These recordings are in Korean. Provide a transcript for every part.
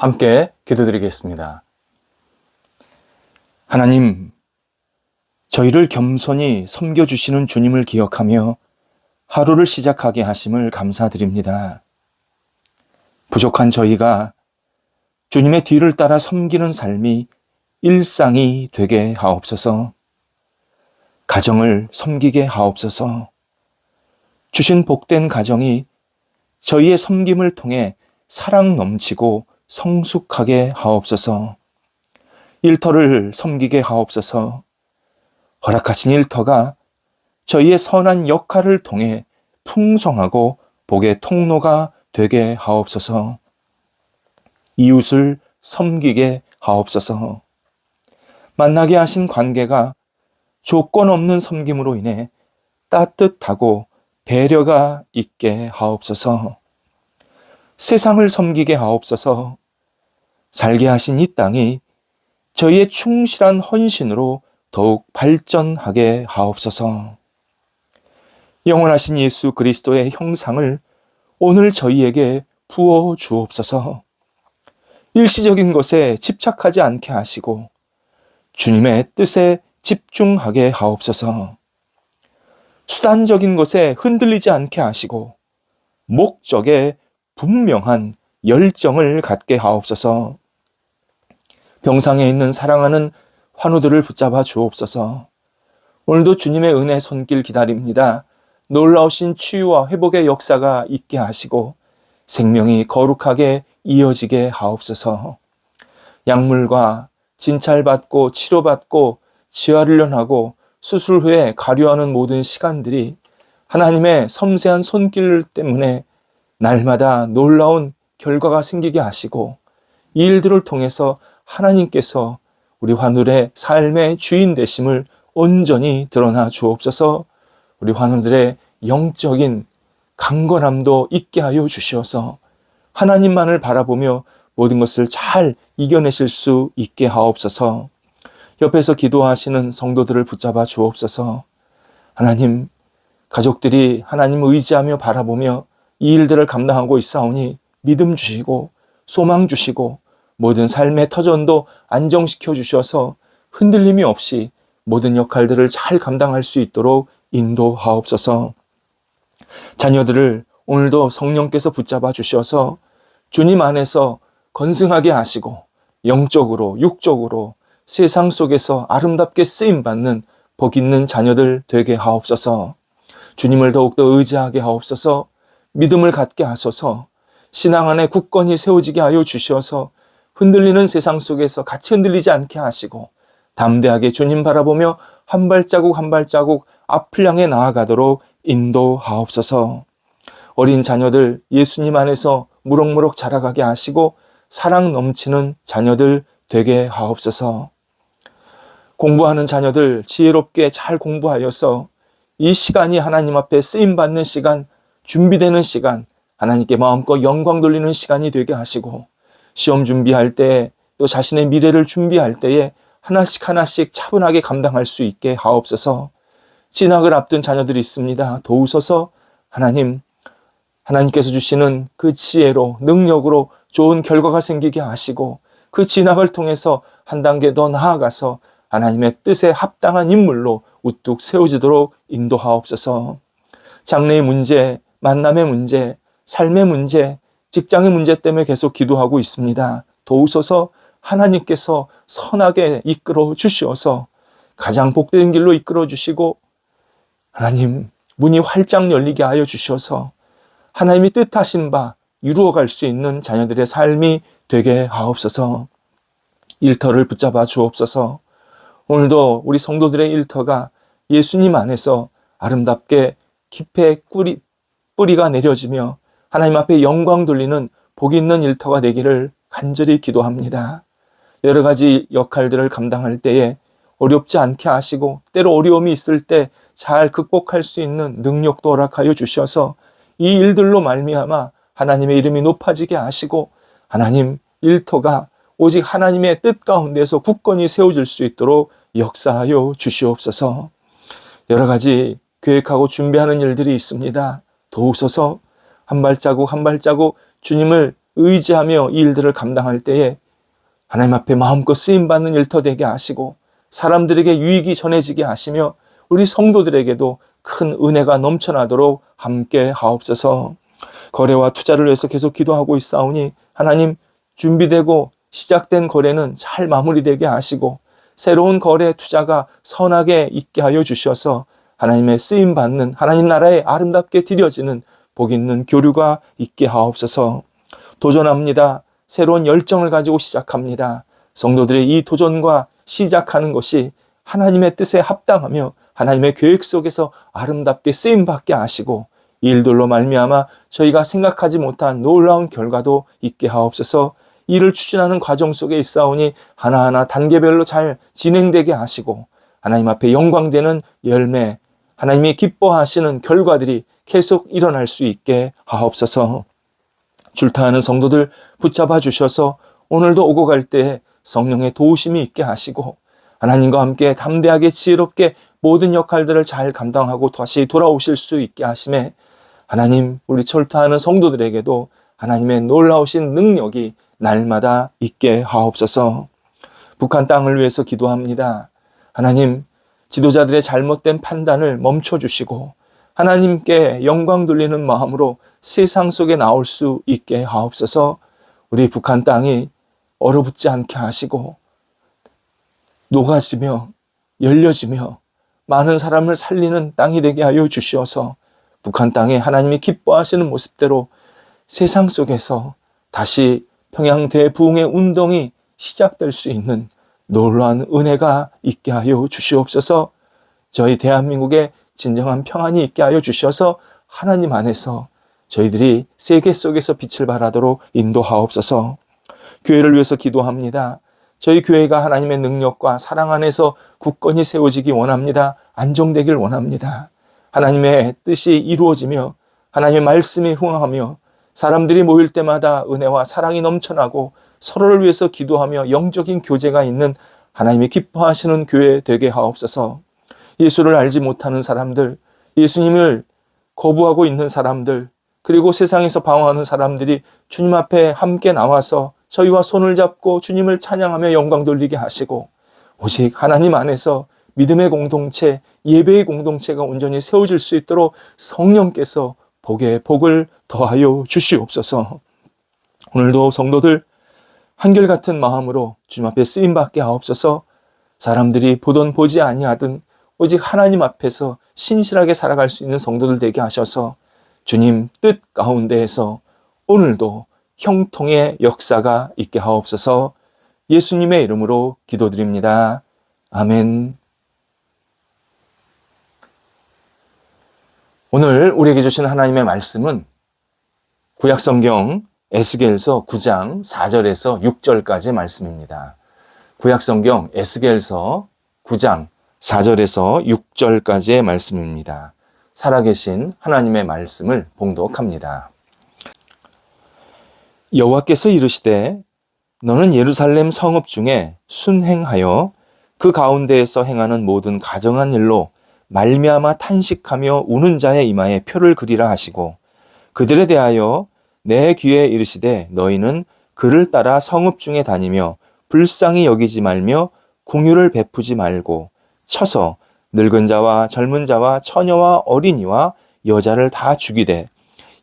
함께 기도드리겠습니다. 하나님, 저희를 겸손히 섬겨주시는 주님을 기억하며 하루를 시작하게 하심을 감사드립니다. 부족한 저희가 주님의 뒤를 따라 섬기는 삶이 일상이 되게 하옵소서. 가정을 섬기게 하옵소서. 주신 복된 가정이 저희의 섬김을 통해 사랑 넘치고 성숙하게 하옵소서. 일터를 섬기게 하옵소서. 허락하신 일터가 저희의 선한 역할을 통해 풍성하고 복의 통로가 되게 하옵소서. 이웃을 섬기게 하옵소서. 만나게 하신 관계가 조건 없는 섬김으로 인해 따뜻하고 배려가 있게 하옵소서. 세상을 섬기게 하옵소서. 살게 하신 이 땅이 저희의 충실한 헌신으로 더욱 발전하게 하옵소서. 영원하신 예수 그리스도의 형상을 오늘 저희에게 부어 주옵소서. 일시적인 것에 집착하지 않게 하시고 주님의 뜻에 집중하게 하옵소서. 수단적인 것에 흔들리지 않게 하시고 목적에 분명한 열정을 갖게 하옵소서. 병상에 있는 사랑하는 환우들을 붙잡아 주옵소서. 오늘도 주님의 은혜 손길 기다립니다. 놀라우신 치유와 회복의 역사가 있게 하시고 생명이 거룩하게 이어지게 하옵소서. 약물과 진찰받고 치료받고 치아훈련하고 수술 후에 가려하는 모든 시간들이 하나님의 섬세한 손길 때문에 날마다 놀라운 결과가 생기게 하시고 이 일들을 통해서 하나님께서 우리 환울의 삶의 주인 되심을 온전히 드러나 주옵소서 우리 환우들의 영적인 강건함도 있게 하여 주시어서 하나님만을 바라보며 모든 것을 잘 이겨내실 수 있게 하옵소서. 옆에서 기도하시는 성도들을 붙잡아 주옵소서. 하나님, 가족들이 하나님을 의지하며 바라보며 이 일들을 감당하고 있사오니 믿음 주시고 소망 주시고 모든 삶의 터전도 안정시켜 주셔서 흔들림이 없이 모든 역할들을 잘 감당할 수 있도록 인도하옵소서. 자녀들을 오늘도 성령께서 붙잡아 주셔서 주님 안에서 건승하게 하시고 영적으로 육적으로 세상 속에서 아름답게 쓰임 받는 복 있는 자녀들 되게 하옵소서. 주님을 더욱더 의지하게 하옵소서. 믿음을 갖게 하소서. 신앙 안에 굳건히 세워지게 하여 주시어서 흔들리는 세상 속에서 같이 흔들리지 않게 하시고 담대하게 주님 바라보며 한 발자국 한 발자국 앞을 향해 나아가도록 인도하옵소서. 어린 자녀들 예수님 안에서 무럭무럭 자라가게 하시고 사랑 넘치는 자녀들 되게 하옵소서. 공부하는 자녀들 지혜롭게 잘 공부하여서 이 시간이 하나님 앞에 쓰임 받는 시간, 준비되는 시간, 하나님께 마음껏 영광 돌리는 시간이 되게 하시고 시험 준비할 때 또 자신의 미래를 준비할 때에 하나씩 하나씩 차분하게 감당할 수 있게 하옵소서. 진학을 앞둔 자녀들이 있습니다. 도우소서 하나님 하나님께서 주시는 그 지혜로 능력으로 좋은 결과가 생기게 하시고 그 진학을 통해서 한 단계 더 나아가서 하나님의 뜻에 합당한 인물로 우뚝 세워지도록 인도하옵소서. 장래의 문제, 만남의 문제, 삶의 문제, 직장의 문제 때문에 계속 기도하고 있습니다. 도우소서 하나님께서 선하게 이끌어 주시어서 가장 복된 길로 이끌어 주시고 하나님 문이 활짝 열리게 하여 주셔서 하나님이 뜻하신 바 이루어갈 수 있는 자녀들의 삶이 되게 하옵소서. 일터를 붙잡아 주옵소서. 오늘도 우리 성도들의 일터가 예수님 안에서 아름답게 깊게 뿌리, 뿌리가 내려지며 하나님 앞에 영광 돌리는 복 있는 일터가 되기를 간절히 기도합니다. 여러 가지 역할들을 감당할 때에 어렵지 않게 하시고 때로 어려움이 있을 때 잘 극복할 수 있는 능력도 허락하여 주셔서 이 일들로 말미암아 하나님의 이름이 높아지게 하시고 하나님 일터가 오직 하나님의 뜻 가운데서 굳건히 세워질 수 있도록 역사하여 주시옵소서. 여러 가지 계획하고 준비하는 일들이 있습니다. 도우소서 한 발자국 한 발자국 주님을 의지하며 이 일들을 감당할 때에 하나님 앞에 마음껏 쓰임 받는 일터 되게 하시고 사람들에게 유익이 전해지게 하시며 우리 성도들에게도 큰 은혜가 넘쳐나도록 함께 하옵소서. 거래와 투자를 위해서 계속 기도하고 있사오니 하나님 준비되고 시작된 거래는 잘 마무리되게 하시고 새로운 거래 투자가 선하게 있게 하여 주셔서 하나님의 쓰임 받는 하나님 나라에 아름답게 드려지는 복 있는 교류가 있게 하옵소서. 도전합니다. 새로운 열정을 가지고 시작합니다. 성도들의 이 도전과 시작하는 것이 하나님의 뜻에 합당하며 하나님의 계획 속에서 아름답게 쓰임 받게 하시고 이 일들로 말미암아 저희가 생각하지 못한 놀라운 결과도 있게 하옵소서. 이를 추진하는 과정 속에 있사오니 하나하나 단계별로 잘 진행되게 하시고 하나님 앞에 영광되는 열매, 하나님이 기뻐하시는 결과들이 계속 일어날 수 있게 하옵소서. 줄타하는 성도들 붙잡아 주셔서 오늘도 오고 갈 때 성령의 도우심이 있게 하시고 하나님과 함께 담대하게 지혜롭게 모든 역할들을 잘 감당하고 다시 돌아오실 수 있게 하심에 하나님 우리 철타하는 성도들에게도 하나님의 놀라우신 능력이 날마다 있게 하옵소서. 북한 땅을 위해서 기도합니다. 하나님 지도자들의 잘못된 판단을 멈춰 주시고 하나님께 영광 돌리는 마음으로 세상 속에 나올 수 있게 하옵소서. 우리 북한 땅이 얼어붙지 않게 하시고 녹아지며 열려지며 많은 사람을 살리는 땅이 되게 하여 주시어서 북한 땅에 하나님이 기뻐하시는 모습대로 세상 속에서 다시 평양 대부흥의 운동이 시작될 수 있는 놀라운 은혜가 있게 하여 주시옵소서 저희 대한민국에 진정한 평안이 있게 하여 주셔서 하나님 안에서 저희들이 세계 속에서 빛을 발하도록 인도하옵소서 교회를 위해서 기도합니다. 저희 교회가 하나님의 능력과 사랑 안에서 굳건히 세워지기 원합니다. 안정되길 원합니다. 하나님의 뜻이 이루어지며 하나님의 말씀이 흥하며 사람들이 모일 때마다 은혜와 사랑이 넘쳐나고 서로를 위해서 기도하며 영적인 교제가 있는 하나님이 기뻐하시는 교회 되게 하옵소서. 예수를 알지 못하는 사람들, 예수님을 거부하고 있는 사람들, 그리고 세상에서 방황하는 사람들이 주님 앞에 함께 나와서 저희와 손을 잡고 주님을 찬양하며 영광 돌리게 하시고 오직 하나님 안에서 믿음의 공동체, 예배의 공동체가 온전히 세워질 수 있도록 성령께서 복의 복을 더하여 주시옵소서. 오늘도 성도들 한결같은 마음으로 주님 앞에 쓰임 받게 하옵소서. 사람들이 보던 보지 아니하든 오직 하나님 앞에서 신실하게 살아갈 수 있는 성도들 되게 하셔서 주님 뜻 가운데에서 오늘도 형통의 역사가 있게 하옵소서 예수님의 이름으로 기도드립니다. 아멘. 오늘 우리에게 주신 하나님의 말씀은 구약성경 에스겔서 9장 4절에서 6절까지 말씀입니다. 구약성경 에스겔서 9장 4절에서 6절까지의 말씀입니다. 살아계신 하나님의 말씀을 봉독합니다. 여호와께서 이르시되 너는 예루살렘 성읍 중에 순행하여 그 가운데에서 행하는 모든 가정한 일로 말미암아 탄식하며 우는 자의 이마에 표를 그리라 하시고 그들에 대하여 내 귀에 이르시되 너희는 그를 따라 성읍 중에 다니며 불쌍히 여기지 말며 궁유를 베푸지 말고 쳐서 늙은 자와 젊은 자와 처녀와 어린이와 여자를 다 죽이되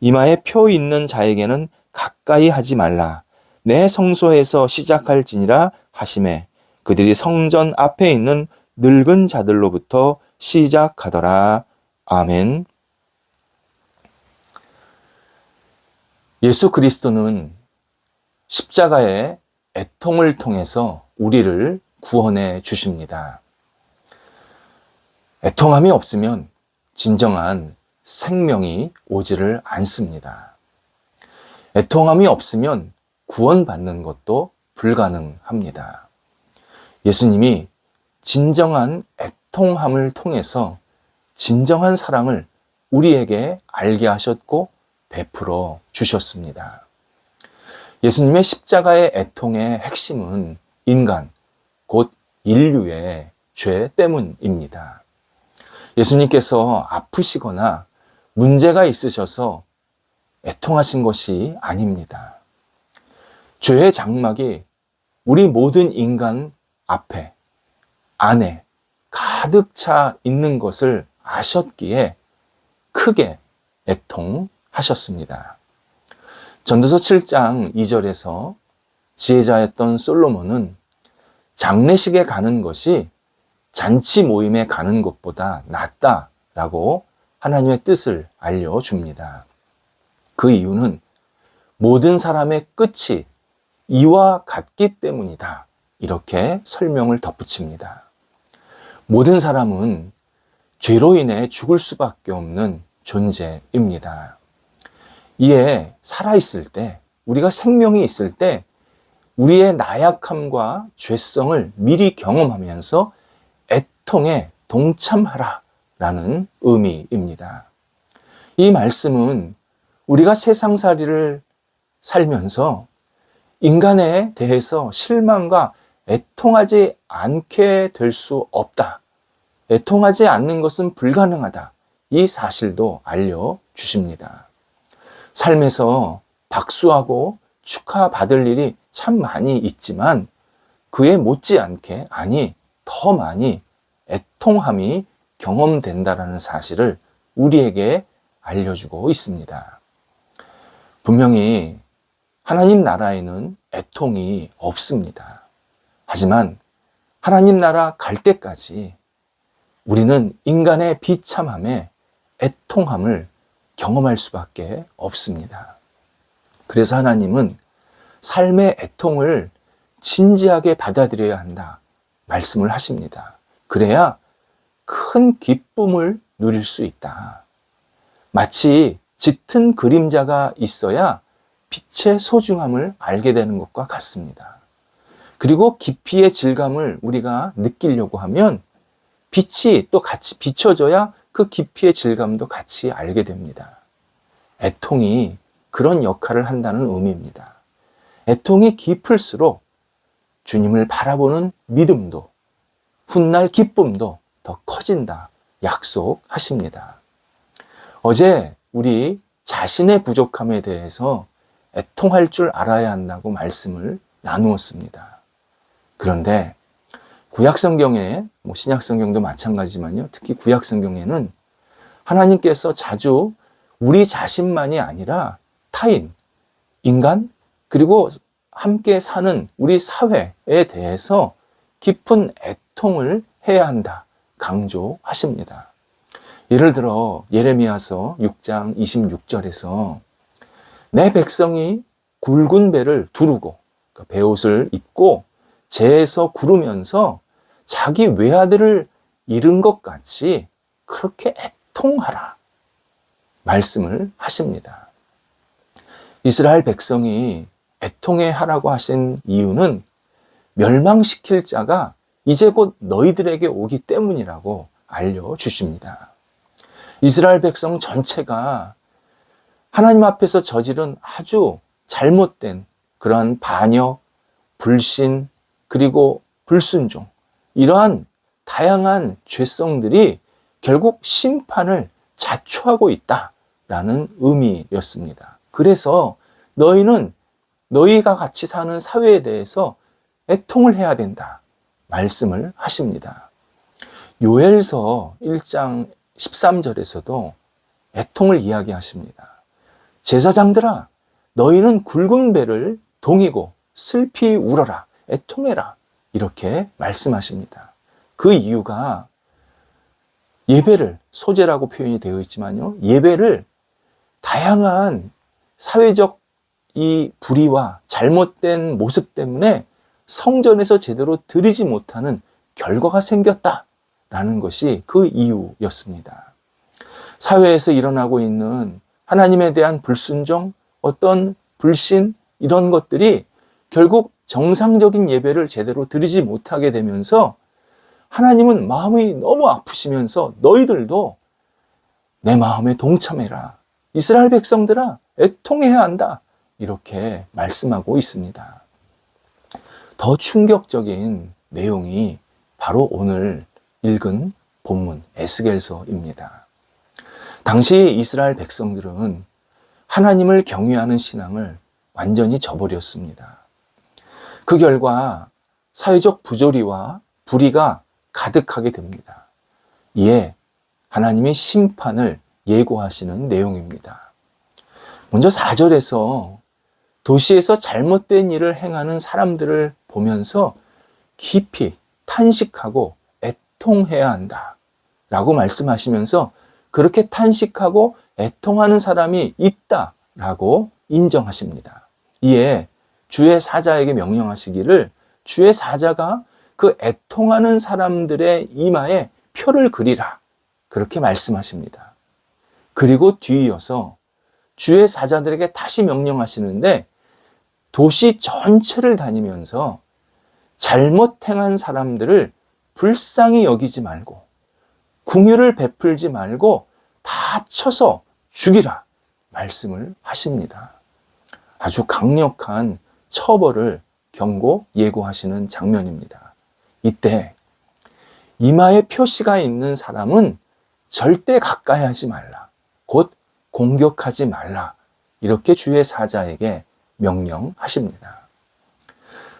이마에 표 있는 자에게는 가까이 하지 말라. 내 성소에서 시작할지니라 하심에 그들이 성전 앞에 있는 늙은 자들로부터 시작하더라. 아멘. 예수 그리스도는 십자가의 애통을 통해서 우리를 구원해 주십니다. 애통함이 없으면 진정한 생명이 오지를 않습니다. 애통함이 없으면 구원받는 것도 불가능합니다. 예수님이 진정한 애통함을 통해서 진정한 사랑을 우리에게 알게 하셨고 베풀어 주셨습니다. 예수님의 십자가의 애통의 핵심은 인간, 곧 인류의 죄 때문입니다. 예수님께서 아프시거나 문제가 있으셔서 애통하신 것이 아닙니다. 죄의 장막이 우리 모든 인간 앞에, 안에 가득 차 있는 것을 아셨기에 크게 애통하셨습니다. 전도서 7장 2절에서 지혜자였던 솔로몬은 장례식에 가는 것이 잔치 모임에 가는 것보다 낫다라고 하나님의 뜻을 알려줍니다. 그 이유는 모든 사람의 끝이 이와 같기 때문이다. 이렇게 설명을 덧붙입니다. 모든 사람은 죄로 인해 죽을 수밖에 없는 존재입니다. 이에 살아있을 때, 우리가 생명이 있을 때, 우리의 나약함과 죄성을 미리 경험하면서 애통에 동참하라 라는 의미입니다. 이 말씀은 우리가 세상살이를 살면서 인간에 대해서 실망과 애통하지 않게 될 수 없다. 애통하지 않는 것은 불가능하다. 이 사실도 알려주십니다. 삶에서 박수하고 축하받을 일이 참 많이 있지만 그에 못지않게, 아니, 더 많이 애통함이 경험된다라는 사실을 우리에게 알려주고 있습니다. 분명히 하나님 나라에는 애통이 없습니다. 하지만 하나님 나라 갈 때까지 우리는 인간의 비참함에 애통함을 경험할 수밖에 없습니다. 그래서 하나님은 삶의 애통을 진지하게 받아들여야 한다 말씀을 하십니다. 그래야 큰 기쁨을 누릴 수 있다. 마치 짙은 그림자가 있어야 빛의 소중함을 알게 되는 것과 같습니다. 그리고 깊이의 질감을 우리가 느끼려고 하면 빛이 또 같이 비춰져야 그 깊이의 질감도 같이 알게 됩니다. 애통이 그런 역할을 한다는 의미입니다. 애통이 깊을수록 주님을 바라보는 믿음도 훗날 기쁨도 더 커진다 약속하십니다. 어제 우리 자신의 부족함에 대해서 애통할 줄 알아야 한다고 말씀을 나누었습니다. 그런데 구약성경에, 뭐 신약성경도 마찬가지지만요. 특히 구약성경에는 하나님께서 자주 우리 자신만이 아니라 타인, 인간, 그리고 함께 사는 우리 사회에 대해서 깊은 애통 을 해야 한다. 강조하십니다. 예를 들어 예레미야서 6장 26절에서 내 백성이 굵은 배를 두르고 그러니까 배옷을 입고 재에서 구르면서 자기 외아들을 잃은 것 같이 그렇게 애통하라 말씀을 하십니다. 이스라엘 백성이 애통해 하라고 하신 이유는 멸망시킬 자가 이제 곧 너희들에게 오기 때문이라고 알려주십니다. 이스라엘 백성 전체가 하나님 앞에서 저지른 아주 잘못된 그러한 반역, 불신, 그리고 불순종, 이러한 다양한 죄성들이 결국 심판을 자초하고 있다라는 의미였습니다. 그래서 너희는 너희가 같이 사는 사회에 대해서 애통을 해야 된다. 말씀을 하십니다. 요엘서 1장 13절에서도 애통을 이야기하십니다. 제사장들아, 너희는 굵은 배를 동이고 슬피 울어라, 애통해라. 이렇게 말씀하십니다. 그 이유가 예배를, 소재라고 표현이 되어 있지만요. 예배를 다양한 사회적 이 불의와 잘못된 모습 때문에 성전에서 제대로 드리지 못하는 결과가 생겼다라는 것이 그 이유였습니다. 사회에서 일어나고 있는 하나님에 대한 불순종, 어떤 불신, 이런 것들이 결국 정상적인 예배를 제대로 드리지 못하게 되면서 하나님은 마음이 너무 아프시면서 너희들도 내 마음에 동참해라. 이스라엘 백성들아, 애통해야 한다. 이렇게 말씀하고 있습니다. 더 충격적인 내용이 바로 오늘 읽은 본문 에스겔서입니다. 당시 이스라엘 백성들은 하나님을 경외하는 신앙을 완전히 저버렸습니다. 그 결과 사회적 부조리와 불의가 가득하게 됩니다. 이에 하나님이 심판을 예고하시는 내용입니다. 먼저 4절에서 도시에서 잘못된 일을 행하는 사람들을 보면서 깊이 탄식하고 애통해야 한다. 라고 말씀하시면서 그렇게 탄식하고 애통하는 사람이 있다. 라고 인정하십니다. 이에 주의 사자에게 명령하시기를 주의 사자가 그 애통하는 사람들의 이마에 표를 그리라. 그렇게 말씀하십니다. 그리고 뒤이어서 주의 사자들에게 다시 명령하시는데 도시 전체를 다니면서 잘못 행한 사람들을 불쌍히 여기지 말고 궁유를 베풀지 말고 다 쳐서 죽이라 말씀을 하십니다. 아주 강력한 처벌을 경고 예고하시는 장면입니다. 이때 이마에 표시가 있는 사람은 절대 가까이 하지 말라. 곧 공격하지 말라. 이렇게 주의 사자에게 명령하십니다.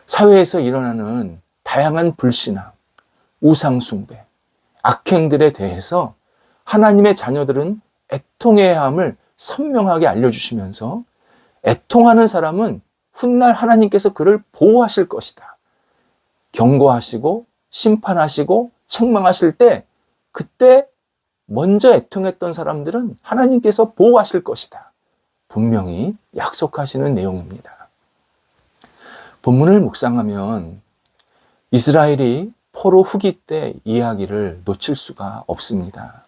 사회에서 일어나는 다양한 불신앙, 우상숭배, 악행들에 대해서 하나님의 자녀들은 애통해야 함을 선명하게 알려주시면서 애통하는 사람은 훗날 하나님께서 그를 보호하실 것이다. 경고하시고 심판하시고 책망하실 때 그때 먼저 애통했던 사람들은 하나님께서 보호하실 것이다. 분명히 약속하시는 내용입니다. 본문을 묵상하면 이스라엘이 포로 후기 때 이야기를 놓칠 수가 없습니다.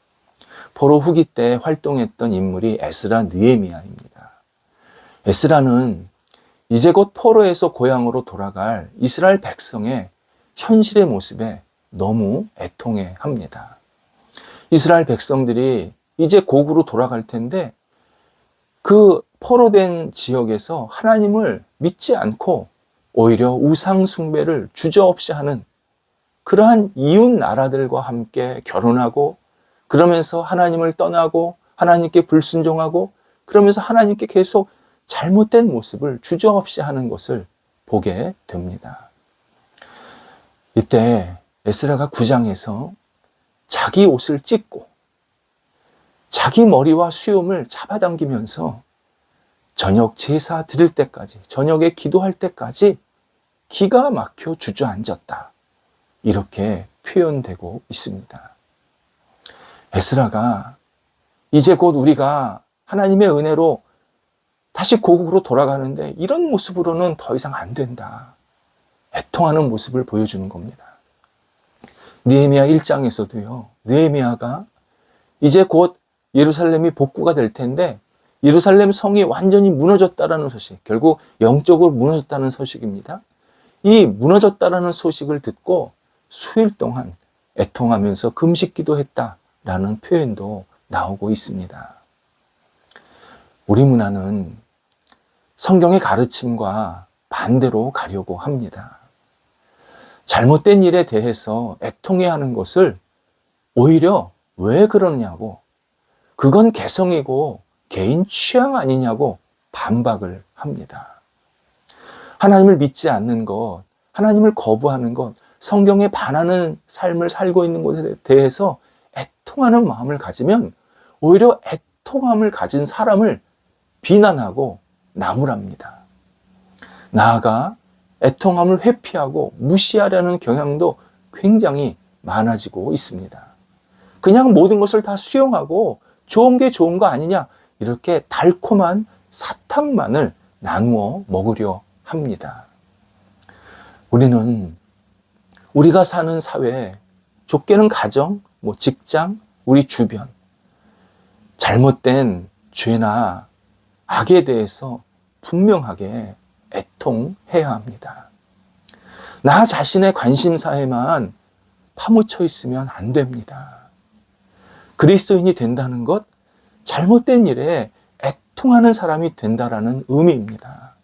포로 후기 때 활동했던 인물이 에스라 느에미아입니다. 에스라는 이제 곧 포로에서 고향으로 돌아갈 이스라엘 백성의 현실의 모습에 너무 애통해 합니다. 이스라엘 백성들이 이제 고국으로 돌아갈 텐데 그 포로 된 지역에서 하나님을 믿지 않고 오히려 우상 숭배를 주저없이 하는 그러한 이웃 나라들과 함께 결혼하고 그러면서 하나님을 떠나고 하나님께 불순종하고 그러면서 하나님께 계속 잘못된 모습을 주저없이 하는 것을 보게 됩니다. 이때 에스라가 9장에서 자기 옷을 찢고 자기 머리와 수염을 잡아당기면서 저녁 제사 드릴 때까지, 저녁에 기도할 때까지 기가 막혀 주저앉았다. 이렇게 표현되고 있습니다. 에스라가 이제 곧 우리가 하나님의 은혜로 다시 고국으로 돌아가는데 이런 모습으로는 더 이상 안 된다. 애통하는 모습을 보여주는 겁니다. 느헤미야 1장에서도요. 느헤미야가 이제 곧 예루살렘이 복구가 될 텐데 예루살렘 성이 완전히 무너졌다라는 소식, 결국 영적으로 무너졌다는 소식입니다. 이 무너졌다라는 소식을 듣고 수일 동안 애통하면서 금식 기도 했다라는 표현도 나오고 있습니다. 우리 문화는 성경의 가르침과 반대로 가려고 합니다. 잘못된 일에 대해서 애통해 하는 것을 오히려 왜 그러느냐고, 그건 개성이고 개인 취향 아니냐고 반박을 합니다. 하나님을 믿지 않는 것, 하나님을 거부하는 것, 성경에 반하는 삶을 살고 있는 것에 대해서 애통하는 마음을 가지면 오히려 애통함을 가진 사람을 비난하고 나무랍니다. 나아가 애통함을 회피하고 무시하려는 경향도 굉장히 많아지고 있습니다. 그냥 모든 것을 다 수용하고 좋은 게 좋은 거 아니냐 이렇게 달콤한 사탕만을 나누어 먹으려 합니다. 우리는 우리가 사는 사회, 좁게는 가정, 뭐 직장, 우리 주변, 잘못된 죄나 악에 대해서 분명하게 애통해야 합니다. 나 자신의 관심사에만 파묻혀 있으면 안 됩니다. 그리스도인이 된다는 것, 잘못된 일에 애통하는 사람이 된다라는 의미입니다.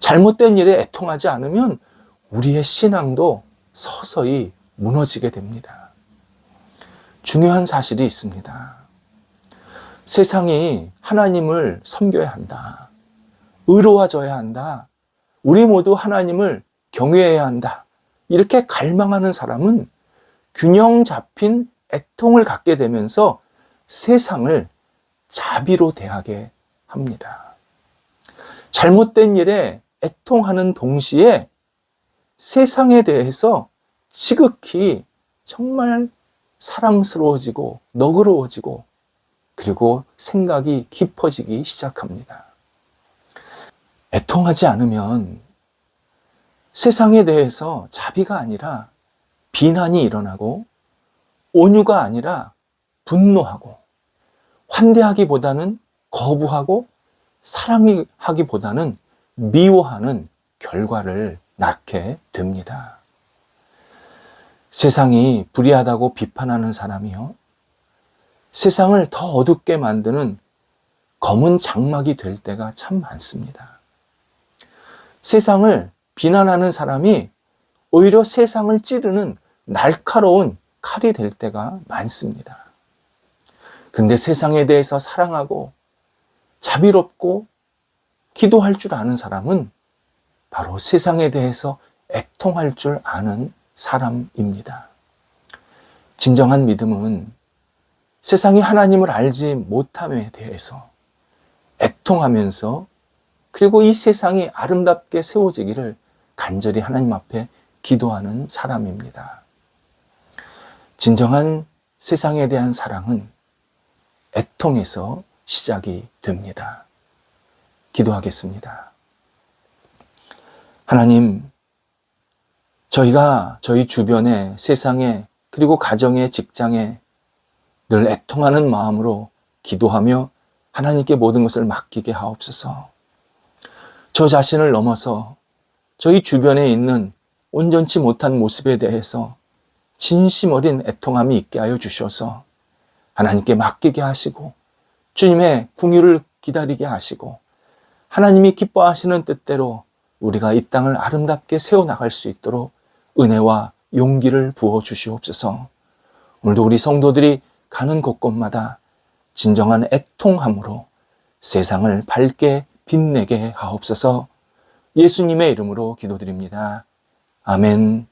잘못된 일에 애통하지 않으면 우리의 신앙도 서서히 무너지게 됩니다. 중요한 사실이 있습니다. 세상이 하나님을 섬겨야 한다. 의로워져야 한다. 우리 모두 하나님을 경외해야 한다. 이렇게 갈망하는 사람은 균형 잡힌 애통을 갖게 되면서 세상을 자비로 대하게 합니다. 잘못된 일에 애통하는 동시에 세상에 대해서 지극히 정말 사랑스러워지고 너그러워지고 그리고 생각이 깊어지기 시작합니다. 애통하지 않으면 세상에 대해서 자비가 아니라 비난이 일어나고 온유가 아니라 분노하고 환대하기보다는 거부하고 사랑하기보다는 미워하는 결과를 낳게 됩니다. 세상이 불의하다고 비판하는 사람이요. 세상을 더 어둡게 만드는 검은 장막이 될 때가 참 많습니다. 세상을 비난하는 사람이 오히려 세상을 찌르는 날카로운 칼이 될 때가 많습니다. 근데 세상에 대해서 사랑하고 자비롭고 기도할 줄 아는 사람은 바로 세상에 대해서 애통할 줄 아는 사람입니다. 진정한 믿음은 세상이 하나님을 알지 못함에 대해서 애통하면서 그리고 이 세상이 아름답게 세워지기를 간절히 하나님 앞에 기도하는 사람입니다. 진정한 세상에 대한 사랑은 애통에서 시작이 됩니다. 기도하겠습니다. 하나님, 저희가 저희 주변에 세상에 그리고 가정에 직장에 늘 애통하는 마음으로 기도하며 하나님께 모든 것을 맡기게 하옵소서. 저 자신을 넘어서 저희 주변에 있는 온전치 못한 모습에 대해서 진심 어린 애통함이 있게 하여 주셔서 하나님께 맡기게 하시고 주님의 궁유를 기다리게 하시고 하나님이 기뻐하시는 뜻대로 우리가 이 땅을 아름답게 세워나갈 수 있도록 은혜와 용기를 부어 주시옵소서. 오늘도 우리 성도들이 가는 곳곳마다 진정한 애통함으로 세상을 밝게 빛내게 하옵소서 예수님의 이름으로 기도드립니다. 아멘.